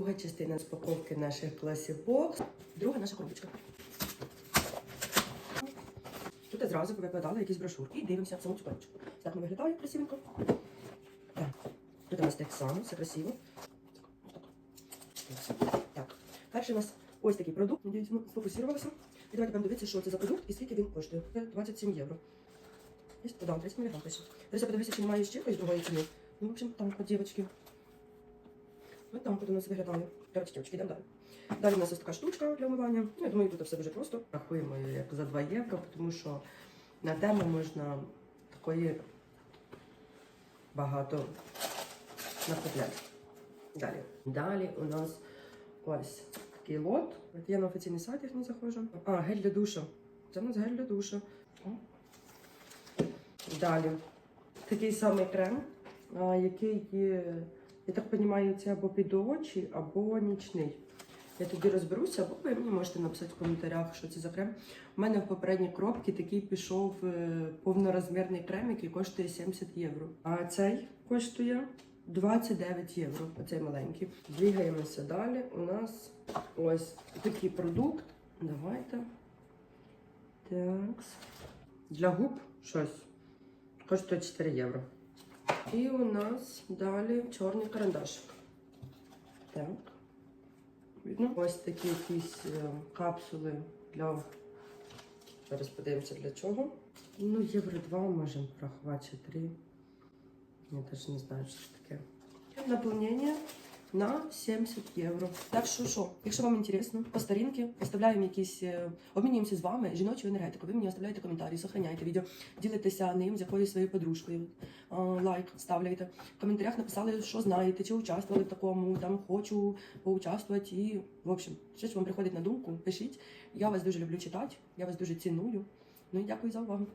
друга частина розпаковки наших класів-бокс. Друга наша коробочка. Тут зразу викладали якісь брошурки і дивимося саму цю коробочку. Так не виглядає красивенько. Так. Тут у нас так само, все красиво. Так. Перший у нас ось такий продукт. Надіюсь, ми сфокусувалися. І давайте будемо дивитися, що це за продукт і скільки він коштує. Це 27 євро. Є, да, 30 мг пише. Зараз я подивлюся, чи немає ще якоїсь другої ціни. Ну, в общем, там от, дівчатки. Ось там от у нас виглядає. Давайте, дівчатки, йдемо далі. Далі у нас ось така штучка для умивання. Ну, я думаю, тут все дуже просто. Рахуємо її як за 2 євро, тому що на тему можна такої багато накупляти. Далі. Далі у нас ось такий лот. Я на офіційний сайт їх не заходжу. А, гель для душу. Це у нас гель для душу. О. Далі. Такий самий крем, який, є, я так розумію, це або під очі, або нічний. Я тоді розберуся, або ви мені можете написати в коментарях, що це за крем. У мене в попередній коробці такий пішов е, повнорозмірний крем, який коштує 70 євро. А цей коштує 29 євро. Оцей маленький. Двігаємося далі. У нас ось такий продукт. Давайте. Так. Для губ щось. Коштує 4 євро. І у нас далі чорний карандашик. Так. Видно? Ось такі якісь е, капсули для. Зараз подивимося для чого. Ну, євро 2 можемо порахувати, чи 3. Я навіть не знаю, що це таке. Наповнення на 70 євро. Так що що, якщо вам інтересно, по старінки оставляємо якісь, е, обмінюємося з вами жіночою енергетикою. Ви мені оставляєте коментарі, сохраняйте відео, ділитеся ним з якоюсь своєю подружкою. Е, Лайк ставляйте. В коментарях написали, що знаєте, чи участвували в такому, там хочу поучаствувати. І, в общем, все, що вам приходить на думку, пишіть. Я вас дуже люблю читати, я вас дуже ціную. Ну і дякую за увагу.